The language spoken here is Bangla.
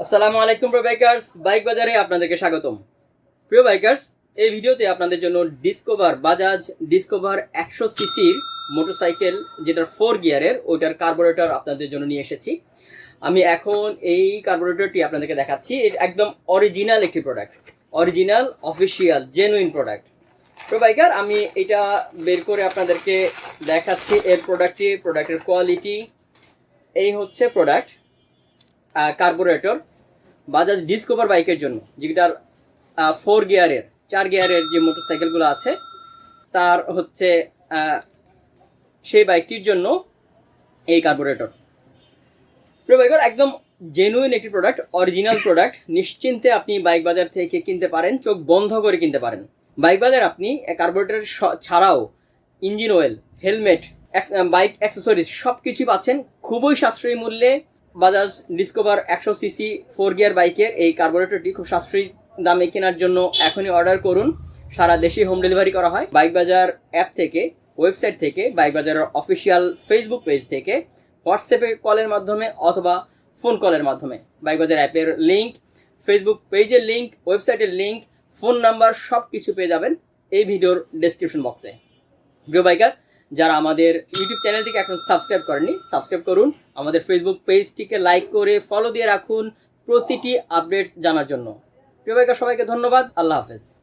আসসালামু আলাইকুম প্রিয় বাইকার্স বাইক বাজারে আপনাদেরকে স্বাগতম। প্রিয় বাইকার্স এই ভিডিওতে আপনাদের জন্য ডিসকভার বাজাজ ডিসকভার একশো সিসির মোটরসাইকেল যেটার ফোর গিয়ারের ওইটার কার্বোরেটর আপনাদের জন্য নিয়ে এসেছি। আমি এখন এই কার্বোরেটরটি আপনাদেরকে দেখাচ্ছি। এটা একদম অরিজিনাল একটি product original official genuine product প্রিয় বাইকার আমি এটা বের করে আপনাদেরকে দেখাচ্ছি এর প্রোডাক্টটি প্রোডাক্টের কোয়ালিটি এই হচ্ছে প্রোডাক্ট কার্বোরেটর বাজাজ ডিসকভার বাইকের জন্য, যেটার ফোর গিয়ারের চার গিয়ারের যে মোটরসাইকেলগুলো আছে, তার হচ্ছে সেই বাইকটির জন্য এই কার্বোরেটর প্রিয় একদম জেনুইন একটি প্রোডাক্ট অরিজিনাল প্রোডাক্ট নিশ্চিন্তে আপনি বাইক বাজার থেকে কিনতে পারেন, চোখ বন্ধ করে কিনতে পারেন। বাইক বাজার আপনি কার্বোরেটর ছাড়াও engine oil helmet bike accessories সব কিছুই পাচ্ছেন, খুবই সাশ্রয়ী মূল্যে বাজাজ ডিসকভার একশো সিসি ফোর গিয়ার বাইকের এই কার্বোরেটরটি খুব সাশ্রয়ী দামে কেনার জন্য এখনই অর্ডার করুন। সারা দেশে হোম ডেলিভারি করা হয়। বাইক বাজার অ্যাপ থেকে, ওয়েবসাইট থেকে, বাইক বাজারের অফিসিয়াল ফেসবুক পেজ থেকে, হোয়াটসঅ্যাপে কলের মাধ্যমে অথবা ফোন কলের মাধ্যমে। বাইক বাজার অ্যাপের লিঙ্ক ফেসবুক পেজের লিঙ্ক ওয়েবসাইটের লিঙ্ক ফোন নাম্বার সব কিছু পেয়ে যাবেন এই ভিডিওর ডেসক্রিপশন বক্সে প্রিয় বাইকার যারা আমাদের ইউটিউব চ্যানেলটিকে এখন সাবস্ক্রাইব করেনি সাবস্ক্রাইব করুন। আমাদের ফেসবুক পেজটিকে লাইক করে ফলো দিয়ে রাখুন প্রতিটি আপডেটস জানার জন্য। প্রিয় বাইকার সবাইকে ধন্যবাদ। আল্লাহ হাফেজ।